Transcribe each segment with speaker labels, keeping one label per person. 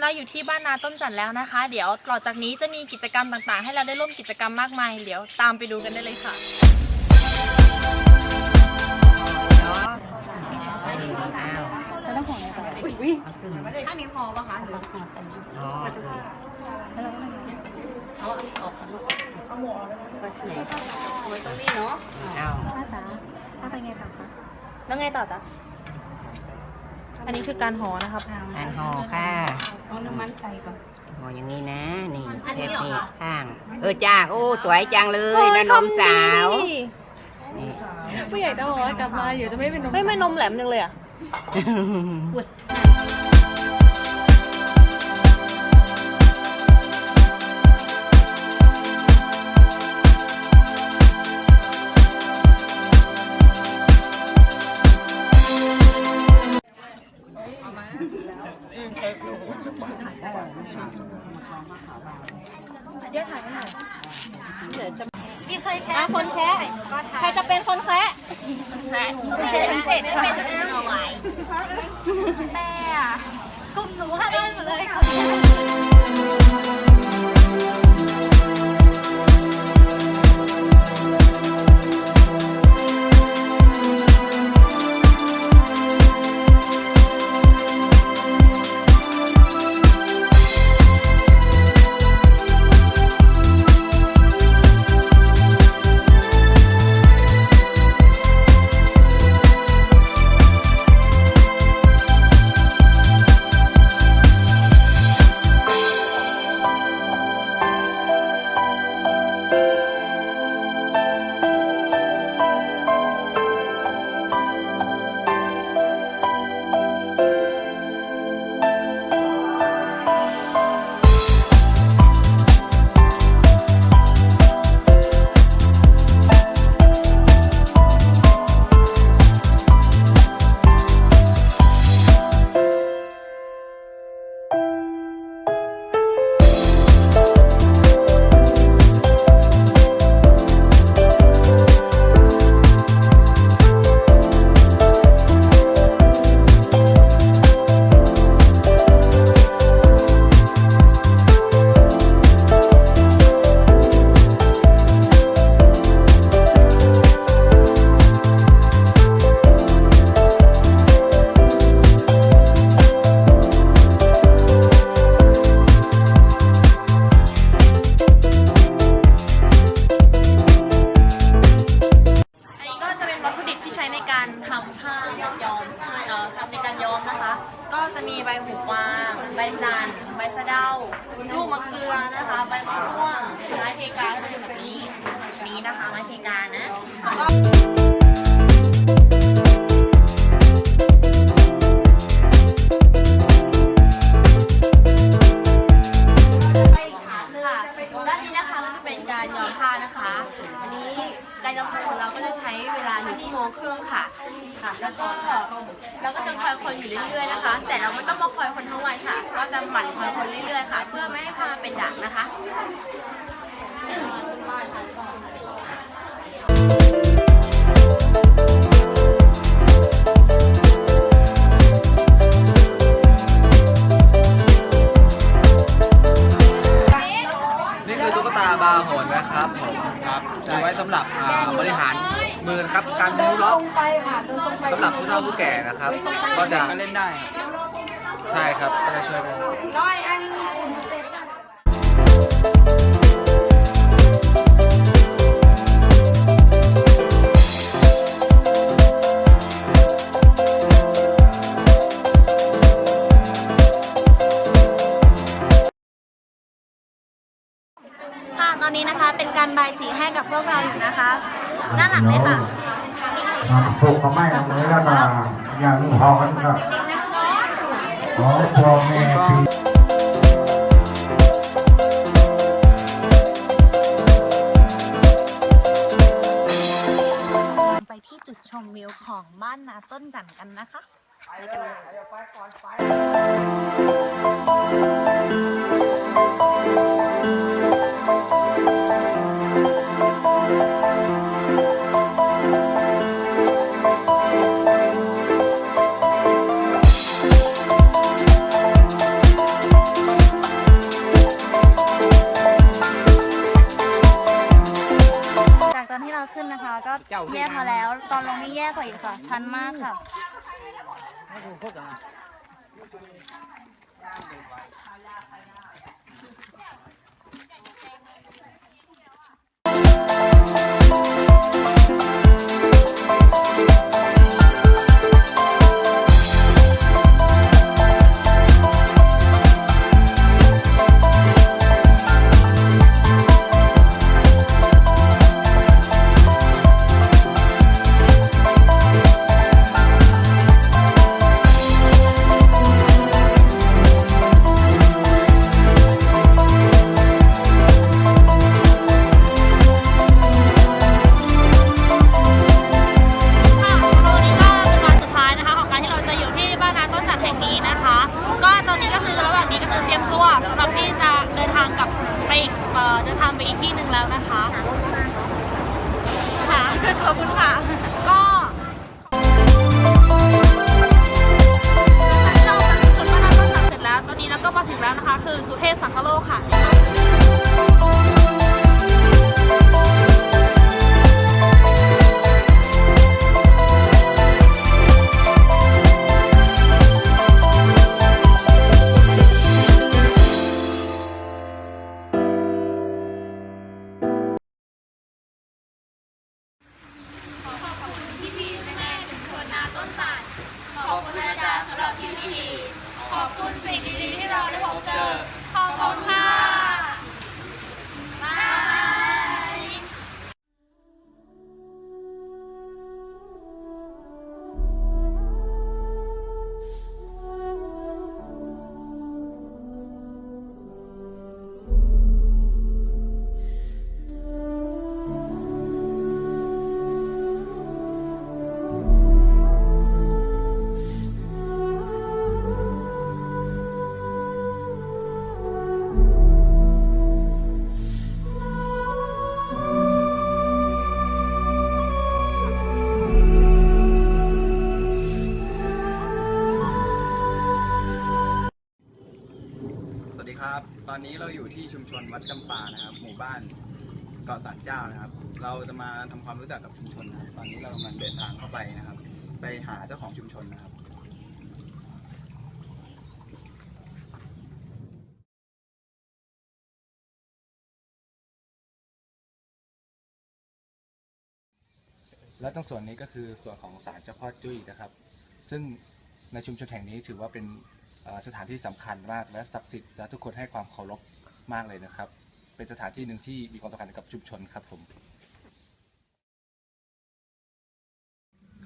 Speaker 1: เราอยู่ที่บ้านนาต้นจันทร์แล้วนะคะ เดี๋ยวต่อจากนี้จะมีกิจกรรมต่างๆ ให้เราได้ร่วมกิจกรรมมากมาย เดี๋ยวตามไปดูกันได้เลยค่ะ
Speaker 2: แล้วต้องห่ออะไรต่ออุ้ย
Speaker 3: อันนี้พอปะคะหรือ
Speaker 4: อ๋อ
Speaker 2: ไว้ตรงนี้เนาะ
Speaker 4: เอา
Speaker 2: ป้าจ๋าป้าไปไงต่อคะ
Speaker 1: แล้วไงต่อจ๊ะอันนี้คือการห่อนะครับ
Speaker 4: อันห่อค่ะ
Speaker 2: ใส่ก่อน
Speaker 4: ห่ออย่างนี้นะ นี่เทปนี่ข้าง เออจ้า โอ้ สวยจังเลยนะนมสาว นี่
Speaker 2: ผู้ใหญ่จะบอกว่ากลับมาเดี๋ยวจะไม่เป็นนม
Speaker 1: ไม่ไม่นมแหลมจังเลยอะ
Speaker 2: พี่ เคยแคะคนแคะใครจะเป็นคนแคะ
Speaker 1: ไม่ใช่เป็นเจ็ดค่ะแต่อะกลุ่มหนูค่ะได้หมดเลยค่ะ เฒ่า
Speaker 5: ผู้แก่นะครับ ก็จะเล่นได้ ใช่ครับก็จะช่วยได้
Speaker 1: ค่ะตอนนี้นะคะเป็นการบายสีให้กับพวกเราอยู่นะคะ ด้านหลังเลยค่ะ
Speaker 6: ปลูกก็ไม่ลงเลยแล้วก็อย่างพอกันครับขอพ่อแม่พี่
Speaker 1: จุดชมวิวของบ้านนาต้นจันกันนะคะ ไปกันเลย
Speaker 2: นมาก
Speaker 7: อนนี้เราอยู่ที่
Speaker 8: ชุมชนวัดจำปานะครับ หมู่บ้านเกาะสันเจ้านะครับ เราจะมาทำความรู้จักกับชุมชนนะครับ ตอนนี้เรากำลังเดินทางเข้าไปนะครับ ไปหาเจ้าของชุมชนนะครับ
Speaker 5: และตรงส่วนนี้ก็คือส่วนของศาลเจ้าพ่อจุ้ยนะครับ ซึ่งในชุมชนแห่งนี้ถือว่าเป็น สถานที่สำคัญมากและศักดิ์สิทธิ์และทุกคนให้ความเคารพมากเลยนะครับ เป็นสถานที่หนึ่งที่มีความสำคัญกับชุมชนครับผม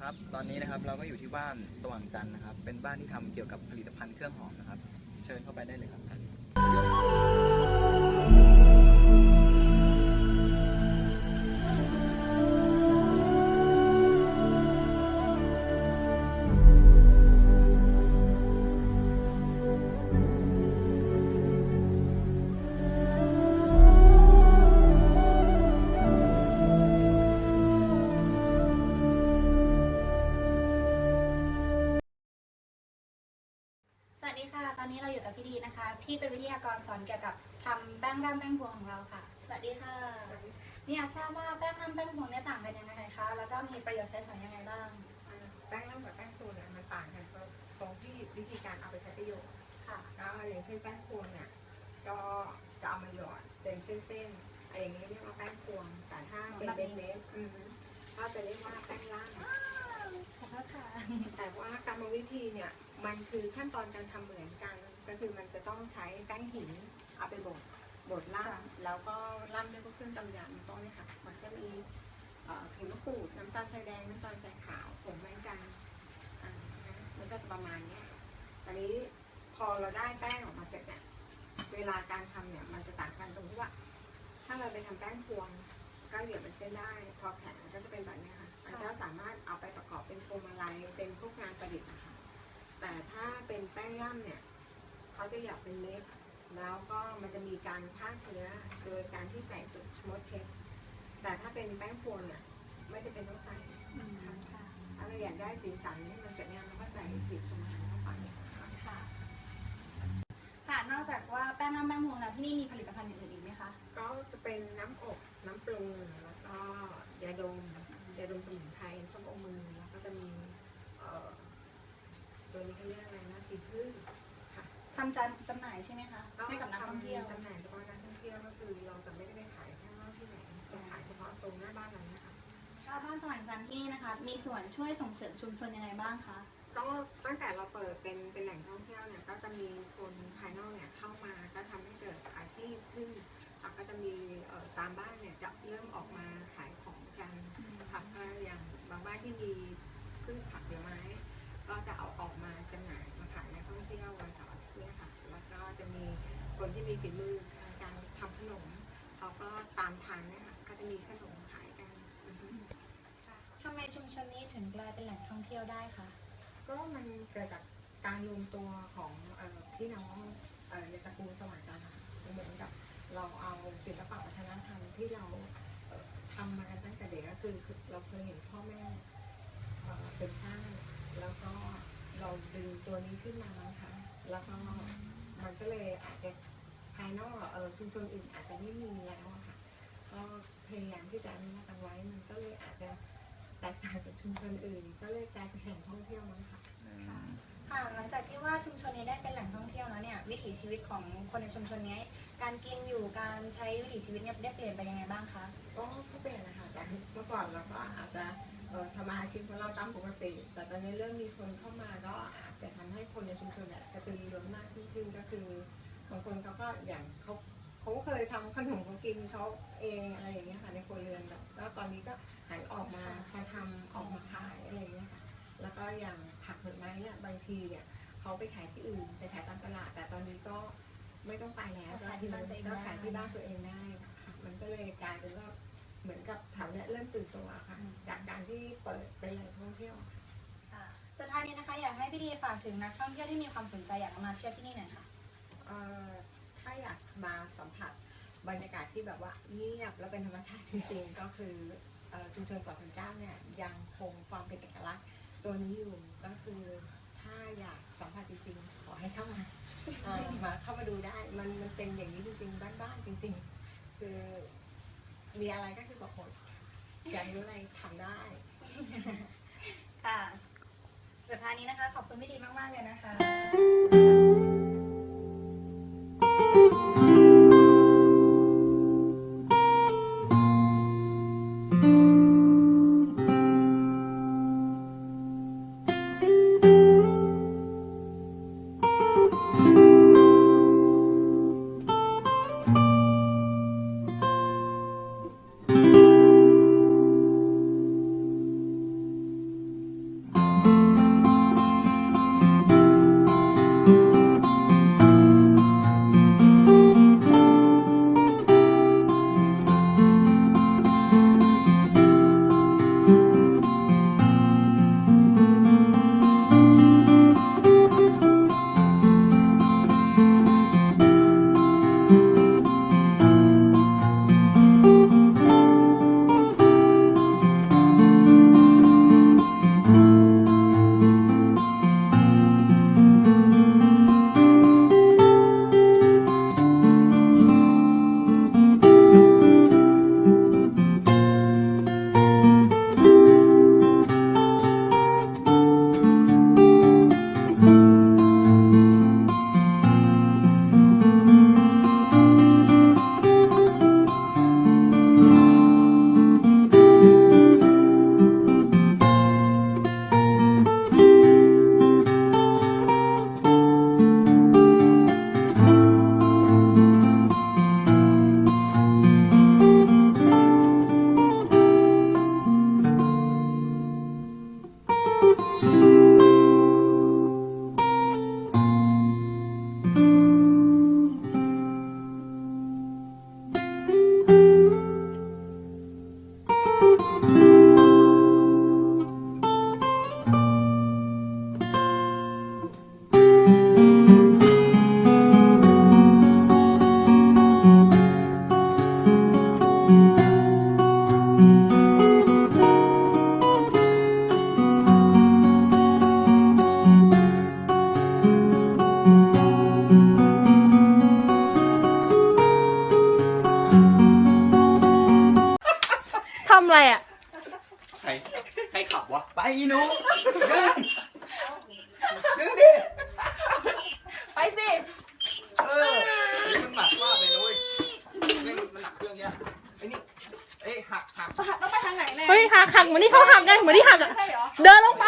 Speaker 8: ครับตอนนี้นะครับเราก็อยู่ที่บ้านสว่างจันทร์นะครับ เป็นบ้านที่ทำเกี่ยวกับผลิตภัณฑ์เครื่องหอมนะครับ เชิญเข้าไปได้เลยครับ
Speaker 9: อนนี้เราอยู่กับพี่ดีนะคะ พี่เป็นวิทยากรสอนเกี่ยวกับทำแป้งร่ำแป้งพวงของเราค่ะ สวัสดีค่ะ นี่อยากทราบว่าแป้งร่ำแป้งพวงเนี่ยต่างกันยังไงคะ แล้วก็มีประโยชน์ใช้สอยยังไงบ้าง
Speaker 3: แป้งร่ำกับแป้งพวงเนี่ยมันต่างกันตรงที่วิธีการเอาไปใช้ประโยชน์
Speaker 9: ค่ะ
Speaker 3: ก็อย่างเช่นแป้งพวงเนี่ยก็จะเอามาหยอดเป็นเส้นๆอะไรอย่างนี้เรียกว่าแป้งพวง แต่ถ้าเป็นเม็ดๆอือฮึก็จะเรียกว่าแป้งร่ำ
Speaker 9: ขอบคุณค่ะ
Speaker 3: แต่ว่ากรรมวิธีเนี่ย มันคือขั้นตอนการทำเหมือนกัน ก็คือมันจะต้องใช้แป้งหินเอาไปบดบดล่ามแล้วก็ล่ามด้วยพวกเครื่องตำยำต้นเนี่ยค่ะ มันก็มีเอ่อผิวมะกรูดน้ำตาลทรายแดงน้ำตาลทรายขาวผงแมงจันทร์อ่านะมันก็จะประมาณเนี้ยตอนนี้พอเราได้แป้งออกมาเสร็จเนี่ยเวลาการทำเนี่ยมันจะต่างกันตรงที่ว่า ถ้าเราไปทำแป้งพวงก็เหยียบเป็นเส้นได้ พอแข็งก็จะเป็นแบบเนี้ยค่ะมันก็สามารถเอาไปประกอบเป็นพวงมาลัยเป็นพวกงานประดิษฐ์นะคะแต่ ถ้าเป็นแป้งย่ำเนี่ยเขาจะหยาบเป็นเม็ดแล้วก็มันจะมีการฆ่าเชื้อโดยการที่ใส่จุดชมดเช็ดแต่ถ้าเป็นแป้งพวงเนี่ยไม่จะเป็นต้องใส่
Speaker 9: อืมค่ะ
Speaker 3: ถ้าเราอยากได้สีสันที่มันสวยงามเราก็ใส่สีชมพูเข้าไป
Speaker 9: ค่ะค่ะนอกจากว่าแป้งร่ำแป้งพวงแล้วที่นี่มีผลิตภัณฑ์อื่นๆอีกไหมคะ
Speaker 3: ก็จะเป็นน้ำอบน้ำปรุงแล้วก็ยาดมยาดมสมุนไพรส้มโอมือแล้วก็เขาเรียกอะไรนะสีพึ่งค่ะ
Speaker 9: ทำจำจำหน่ายใช่ไหมคะให้กับนักท่องเที่ยว
Speaker 3: จำหน่ายเฉพาะนักท่องเที่ยวก็คือเราจะไม่ได้ไปขายข้างนอกที่ไหนจะขายเฉพาะตรงหน้าบ้านเราเนี่ยค่ะ
Speaker 9: ชาวบ้านสว่างจันทร์ที่นี่นะคะ มีส่วนช่วยส่งเสริมชุมชนยังไงบ้างคะ
Speaker 3: ก็ตั้งแต่เราเปิดเป็นเป็นแหล่งท่องเที่ยวเนี่ยก็จะมีคนภายนอกเนี่ยเข้ามาก็ทำให้เกิดอาชีพขึ้นค่ะก็จะมีเอ่อตามบ้านเนี่ยจะเริ่มออกมา ที่มีฝีมือทางการทำขนมเขาก็ตามทางเนี่ยค่ะก็จะมีขนมขายกันอือฮึ
Speaker 9: ทำไมชุมชนนี้ถึงกลายเป็นแหล่งท่องเที่ยวได้คะ
Speaker 3: ก็มันเกิดจากการรวมตัวของเอ่อพี่น้องเอ่อในตระกูลสว่างจันทร์ค่ะเหมือนกับเราเอาศิลปะวัฒนธรรมที่เราเอ่อทำมากันตั้งแต่เด็กก็คือคือเราเคยเห็นพ่อแม่เอ่อเป็นช่างแล้วก็เราดึงตัวนี้ขึ้นมานะคะแล้วก็มันก็เลยอาจจะภาย นอกเออชุมชนอื่นอาจจะไม่มีแล้วอะค่ะก็พยายามที่จะอนุรักษ์เอาไว้มันก็เลยอาจจะแตกต่างจากชุมชนอื่น ก็เลยกลายเป็นแหล่งท่องเที่ยวมั้งค่ะ
Speaker 9: ค่ะหลังจากที่ว่าชุมชนนี้ได้เป็นแหล่งท่องเที่ยวแล้วเนี่ยวิถีชีวิตของคนในชุมชนนี้ การกินอยู่การใช้วิถีชีวิตเนี่ยได้เปลี่ยนไปยังไงบ้างคะ
Speaker 3: ก็ก็เปลี่ยนนะคะจากเมื่อก่อนเราก็อาจจะเอ่อทำมาหากินของเราตามปกติ แต่ตอนนี้เริ่มมีคนเข้ามาก็อาจจะทำให้คนในชุมชนเนี่ยกระตือรือร้นมากยิ่งขึ้นก็คือบางคนเขาก็อย่างเขาเขาก็เคยทำขนมของกินเขาเองอะไรอย่างเงี้ยค่ะในครัวเรือนแบบแล้วตอนนี้ก็หันออกมามาทำออกมาขายอะไรอย่างเงี้ยค่ะแล้วก็อย่างผักผลไม้เนี่ยบางทีเนี่ยเขาไปขายที่อื่นไปขายตามตลาด แต่ตอนนี้ก็ไม่ต้องไปแล้ว
Speaker 9: ขายที่บ้านตัวเองได้
Speaker 3: ก็ขายที่บ้านตัวเองได้ค่ะมันก็เลยกลายเป็นว่าเหมือนกับแถวเนี้ยเริ่มตื่นตัวค่ะ จากการที่เปิดเป็นแหล่งท่องเที่ยว
Speaker 9: ค่ะสุดท้ายนี้นะคะอยากให้พี่ดีฝากถึงนักท่องเที่ยวที่มีความสนใจอยากมาเที่ยวที่นี่หน่อยค่ะ
Speaker 3: เอ่อ ถ้าอยากมาสัมผัสบรรยากาศที่แบบว่าเงียบและเป็นธรรมชาติจริงๆ ก็คือเอ่อชุมชนเกาะสันเจ้าเนี่ยยังคงความเป็นเอกลักษณ์ตัวนี้อยู่ก็คือถ้าอยากสัมผัสจริงๆ ขอให้เข้ามาเอ่อมาเข้ามาดูได้มันมันเป็นอย่างนี้จริงๆ บ้านๆจริง ๆ คือมีอะไรก็คือบอกหมดอยากรู้อะไรทำได้
Speaker 9: ค่ะสุดท้ายนี้นะคะ ขอบคุณพี่ดีมาก ๆ เลยนะคะ
Speaker 2: เดินลงไป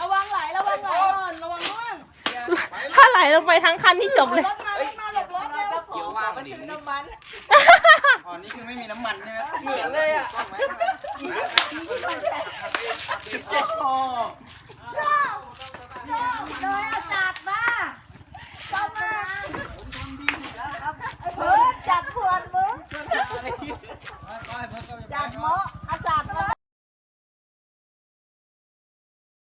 Speaker 2: ระ
Speaker 5: วังไหลระวังไหลระวัง
Speaker 10: ร่วงถ้าไหลลงไปทั้งคันนี่จบเลย รถมารถมาหลบรถเร็วเดี๋ยวว่างไปดิ ซื้อน้ำมัน อ๋อนี่คือไม่มีน้ำมั
Speaker 8: นใช่ไหมเหมือนเลย
Speaker 10: อะโอ้ชอบชอบเลยอะจัดมาจัดมา
Speaker 8: เฮ้ยจัด
Speaker 11: พวนมึงจัดมอ